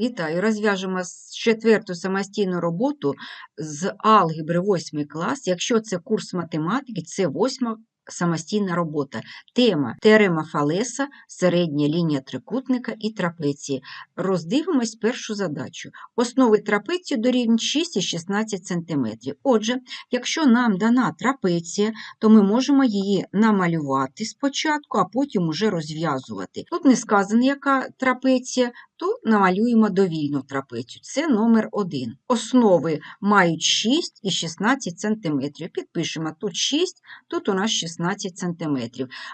Вітаю! Розв'яжемо четверту самостійну роботу з алгебри 8 клас. Якщо це курс математики, це восьма самостійна робота. Тема теорема Фалеса, середня лінія трикутника і трапеції. Роздивимось першу задачу. Основи трапеції дорівнюють 6 і 16 см. Отже, якщо нам дана трапеція, то ми можемо її намалювати спочатку, а потім уже розв'язувати. Тут не сказано, яка трапеція, то намалюємо довільну трапецію. Це номер 1. Основи мають 6 і 16 см. Підпишемо тут 6, тут у нас 16 см.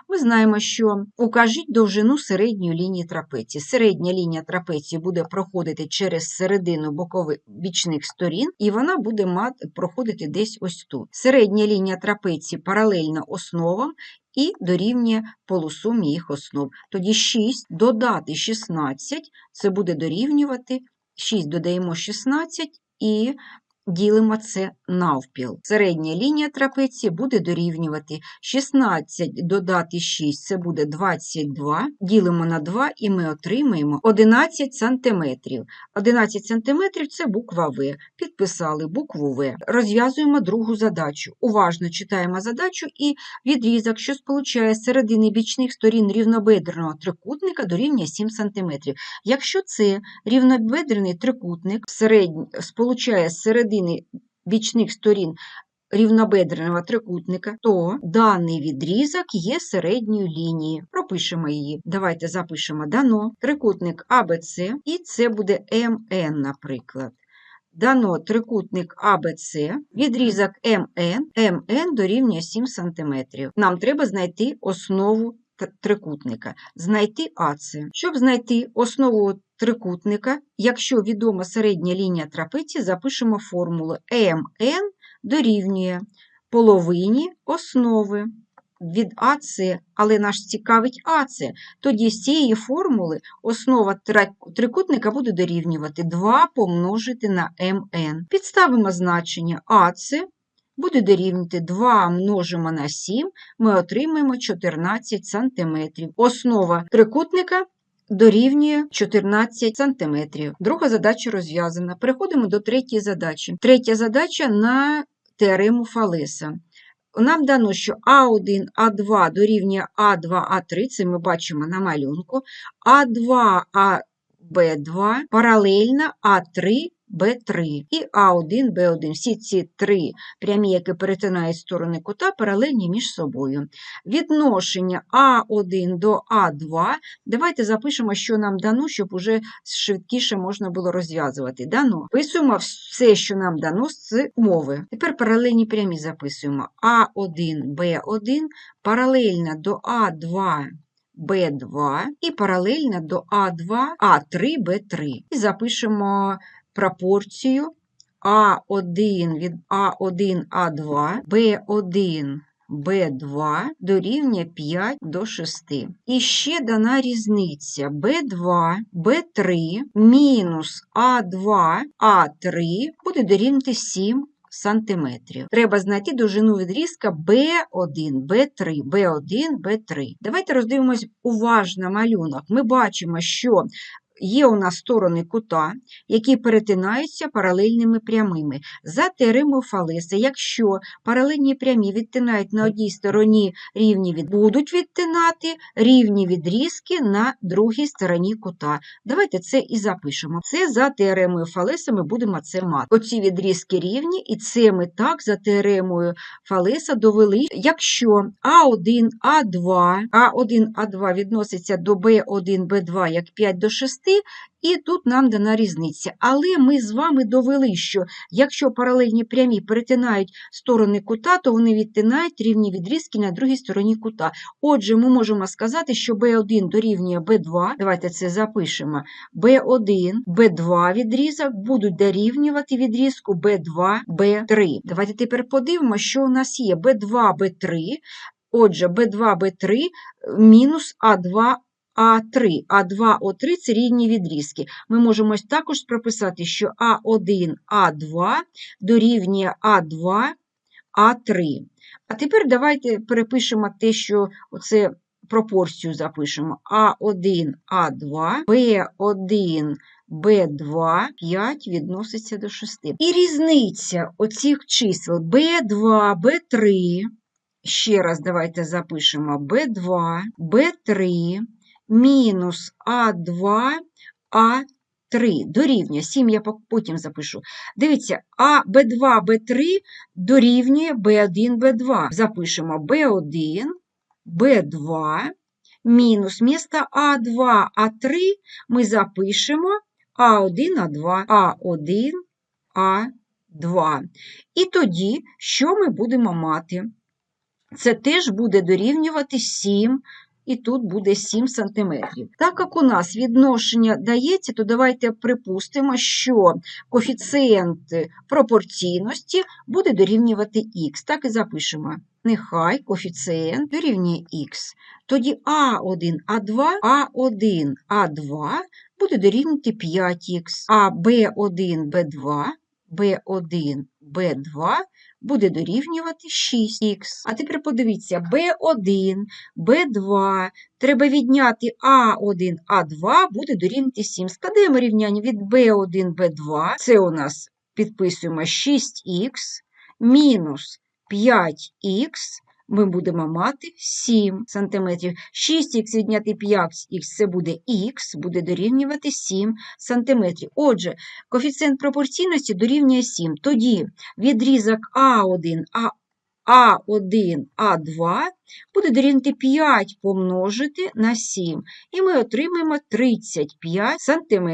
Ми знаємо, що укажіть довжину середньої лінії трапеції. Середня лінія трапеції буде проходити через середину бокових бічних сторін, і вона буде мати, проходити десь ось тут. Середня лінія трапеції паралельна основам і дорівнює полусумі їх основ. Тоді 6 додати 16, це буде дорівнювати 6 додаємо 16 і ділимо це навпіл. Середня лінія трапеції буде дорівнювати 16 додати 6, це буде 22, ділимо на 2 і ми отримаємо 11 см. 11 см – це буква В. Підписали букву В. Розв'язуємо другу задачу. Уважно читаємо задачу і відрізок, що сполучає середини бічних сторін рівнобедреного трикутника дорівнює 7 см. Якщо це рівнобедрений трикутник середнь- сполучає середини бічних сторін рівнобедреного трикутника, то даний відрізок є середньою лінією. Пропишемо її. Давайте запишемо дано трикутник АБЦ, і це буде МН, наприклад. Дано трикутник АБЦ, відрізок МН, МН дорівнює 7 см. Нам треба знайти основу трикутника, знайти АЦ. Щоб знайти основу трикутника, якщо відома середня лінія трапеції, запишемо формулу МН дорівнює половині основи від АЦ, але наш цікавить АЦ. Тоді з цієї формули основа трикутника буде дорівнювати 2 помножити на МН. Підставимо значення АЦ буде дорівнювати 2 множимо на 7, ми отримаємо 14 см. Основа трикутника дорівнює 14 см. Друга задача розв'язана. Переходимо до третьої задачі. Третя задача на теорему Фалеса. Нам дано, що А1, А2 дорівнює А2, А3, це ми бачимо на малюнку, А2, АБ2 паралельно А3, Б3 і А1, Б1. Всі ці три прямі, які перетинають сторони кута, паралельні між собою. Відношення А1 до А2. Давайте запишемо, що нам дано, щоб уже швидкіше можна було розв'язувати. Дано. Вписуємо все, що нам дано з умови. Тепер паралельні прямі записуємо. А1, Б1 паралельно до А2. Б2 і паралельно до А2, А3, Б3. І запишемо пропорцію А1 від А1, А2, Б1, Б2 дорівнює 5 до 6. І ще дана різниця Б2, Б3 мінус А2, А3 буде дорівнювати 7 сантиметрів. Треба знайти довжину відрізка B1, B3, B1, B3. Давайте роздивимось уважно малюнок. Ми бачимо, що є у нас сторони кута, які перетинаються паралельними прямими. За теоремою Фалеса, якщо паралельні прямі відтинають на одній стороні рівні від будуть відтинати рівні відрізки на другій стороні кута. Давайте це і запишемо. Це за теоремою Фалеса ми будемо це мати. Оці відрізки рівні, і це ми так за теоремою Фалеса довели. Якщо А1, А2, А1, А2 відноситься до Б1, Б2 як 5 до 6, і тут нам дана різниця. Але ми з вами довели, що якщо паралельні прямі перетинають сторони кута, то вони відтинають рівні відрізки на другій стороні кута. Отже, ми можемо сказати, що B1 дорівнює B2. Давайте це запишемо. B1, B2 відрізок будуть дорівнювати відрізку B2, B3. Давайте тепер подивимося, що у нас є B2, B3. Отже, B2, B3 мінус А2, А3. А2, О3 – це рівні відрізки. Ми можемо також прописати, що А1, А2 дорівнює А2, А3. А тепер давайте перепишемо те, що оце пропорцію запишемо. А1, А2, Б1, Б2, 5 відноситься до 6. І різниця оцих чисел Б2, Б3, ще раз давайте запишемо Б2, Б3, мінус А2, А3 дорівнює, 7 я потім запишу. Дивіться, А Б2, Б3 дорівнює Б1, Б2. Запишемо Б1, Б2, мінус вмісто А2, А3 ми запишемо А1, А2, А1, А2. І тоді, що ми будемо мати? Це теж буде дорівнювати 7, і тут буде 7 см. Так як у нас відношення дається, то давайте припустимо, що коефіцієнт пропорційності буде дорівнювати х. Так і запишемо. Нехай коефіцієнт дорівнює х. Тоді А1, А2, А1, А2 буде дорівнювати 5х, а Б1, Б2, Б1, Б2 буде дорівнювати 6х. А тепер подивіться, B1, B2, треба відняти А1, А2 буде дорівнювати 7. Складаємо рівняння від B1, B2, це у нас підписуємо 6х, мінус 5х, ми будемо мати 7 см. 6х відняти 5х це буде х, буде дорівнювати 7 см. Отже, коефіцієнт пропорційності дорівнює 7. Тоді відрізок А1, А, А1, А2 буде дорівнювати 5 помножити на 7. І ми отримаємо 35 см.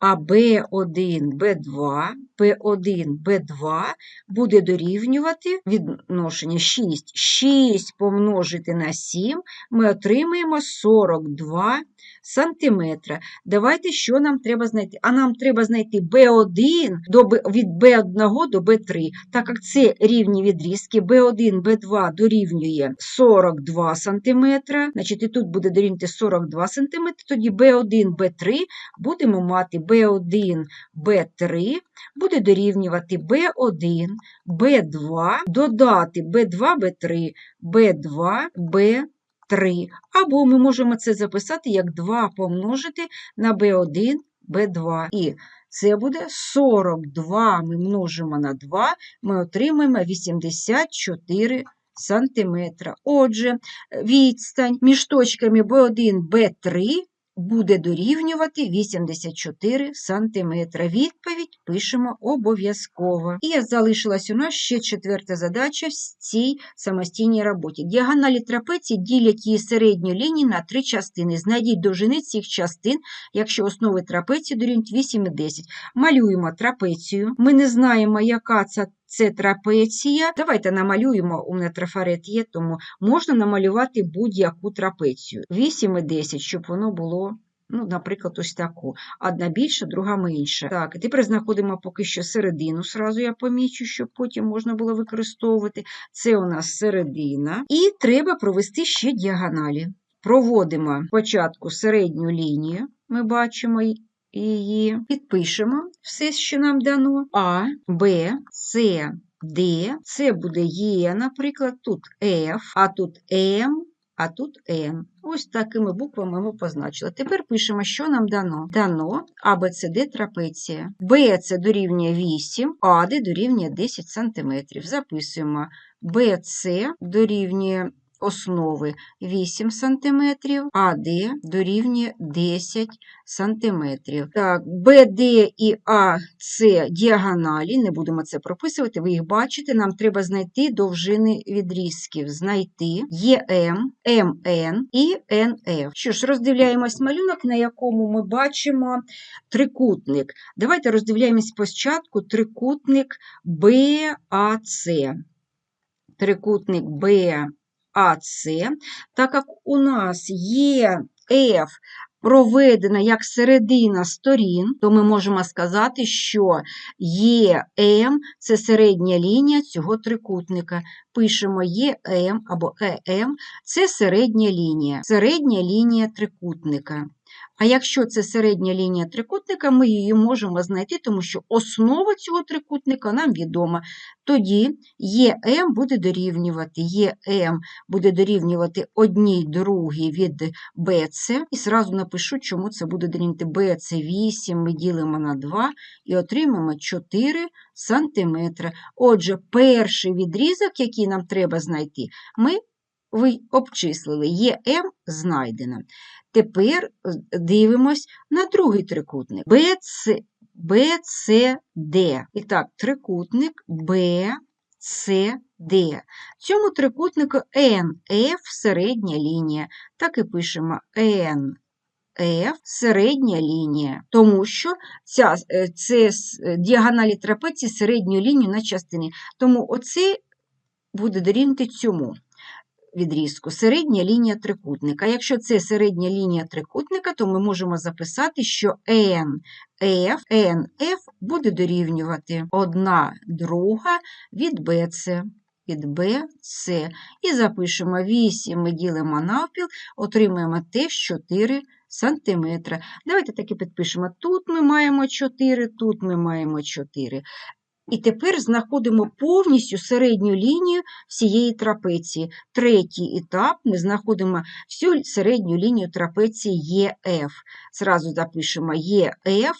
А B1, B2, B1, B2 буде дорівнювати відношення 6. 6 помножити на 7 ми отримаємо 42 сантиметра. Давайте, що нам треба знайти? А нам треба знайти B1 до, від B1 до B3. Так як це рівні відрізки, B1, B2 дорівнює 42 сантиметра, значить і тут буде дорівнювати 42 сантиметри, тоді B1, B3 будемо мати B1, B3 буде дорівнювати B1, B2, додати B2, B3, B2, B3. Або ми можемо це записати як 2 помножити на B1, B2. І це буде 42 ми множимо на 2, ми отримаємо 84 сантиметра. Отже, відстань між точками B1, B3 буде дорівнювати 84 сантиметра. Відповідь пишемо обов'язково. І залишилась у нас ще четверта задача в цій самостійній роботі. Діагоналі трапеції ділять її середню лінію на три частини. Знайдіть довжини цих частин, якщо основи трапеції дорівнюють 8 і 10. Малюємо трапецію. Ми не знаємо, яка це це трапеція. Давайте намалюємо, у мене трафарет є, тому можна намалювати будь-яку трапецію. 8 і 10, щоб воно було, ну, наприклад, ось таку. Одна більша, друга менша. Так, тепер знаходимо поки що середину, сразу я помічу, щоб потім можна було використовувати. Це у нас середина. І треба провести ще діагоналі. Проводимо спочатку середню лінію, ми бачимо її, підпишемо все, що нам дано. А, Б, С, Д. Це буде Е, наприклад, тут F, а тут М, а тут Н. Ось такими буквами ми позначили. Тепер пишемо, що нам дано. Дано А, Б, С, Д трапеція. Б це дорівнює 8, а Д дорівнює 10 см. Записуємо БЦ дорівнює основи 8 см, АД дорівнює 10 см. Так, БД і АЦ діагоналі, не будемо це прописувати, ви їх бачите, нам треба знайти довжини відрізків, знайти ЄМ, МН і НФ. Що ж, роздивляємось малюнок, на якому ми бачимо трикутник. Давайте роздивляємось спочатку трикутник БАЦ. Трикутник БАЦ. АС, так як у нас є F проведена як середина сторін, то ми можемо сказати, що ЕМ – це середня лінія цього трикутника. Пишемо ЕМ або ЕМ – це середня лінія, середня лінія трикутника. А якщо це середня лінія трикутника, ми її можемо знайти, тому що основа цього трикутника нам відома. Тоді ЕМ буде дорівнювати, ЕМ буде дорівнювати одній другій від БЦ. І зразу напишу, чому це буде дорівнювати БЦ 8, ми ділимо на 2 і отримаємо 4 сантиметри. Отже, перший відрізок, який нам треба знайти, ми ви обчислили, ЄМ знайдено. Тепер е, дивимось на другий трикутник. BC, BCD. І так, трикутник BCD. Цьому трикутнику NF середня лінія. Так і пишемо NF середня лінія, тому що ця, е, це діагоналі трапеції середню лінію на частині. Тому оце буде дорівнювати цьому відрізку середня лінія трикутника. Якщо це середня лінія трикутника, то ми можемо записати, що NF, NF буде дорівнювати 1 друга від BC. Від BC. І запишемо 8, ми ділимо навпіл, отримаємо теж 4 см. Давайте таки підпишемо. Тут ми маємо 4, тут ми маємо 4. І тепер знаходимо повністю середню лінію всієї трапеції. Третій етап ми знаходимо всю середню лінію трапеції ЕФ. Зразу запишемо ЕФ.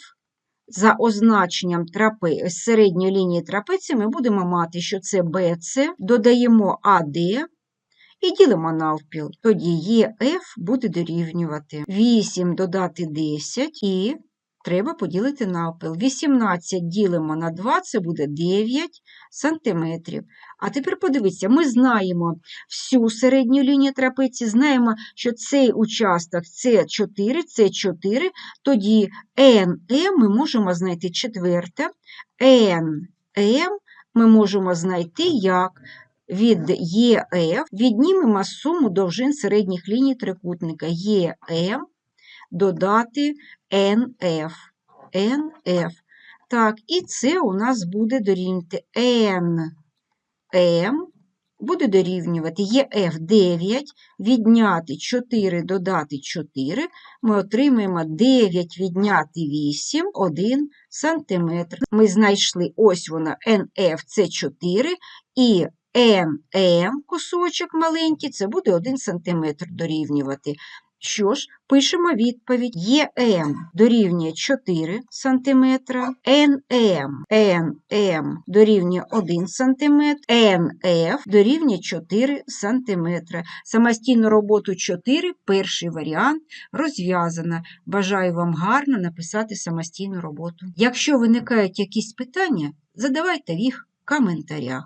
За означенням трапе... середньої лінії трапеції ми будемо мати, що це BC, додаємо АД і ділимо навпіл. Тоді ЕФ буде дорівнювати 8 додати 10 і треба поділити навпіл. 18 ділимо на 2, це буде 9 сантиметрів. А тепер подивіться, ми знаємо всю середню лінію трапеції, знаємо, що цей участок це 4, це 4, тоді NM ми можемо знайти четверте, NM ми можемо знайти як від ЕФ, віднімемо суму довжин середніх ліній трикутника ЕМ додати НФ. НФ. Так, і це у нас буде дорівнювати НМ, буде дорівнювати ЄФ 9, відняти 4, додати 4, ми отримаємо 9 відняти 8, 1 см. Ми знайшли ось воно НФ це 4, і НМ кусочок маленький, це буде 1 см дорівнювати. Що ж, пишемо відповідь. ЄМ дорівнює 4 см, НМ, НМ дорівнює 1 см, НФ дорівнює 4 см. Самостійну роботу 4, перший варіант, розв'язана. Бажаю вам гарно написати самостійну роботу. Якщо виникають якісь питання, задавайте їх в коментарях.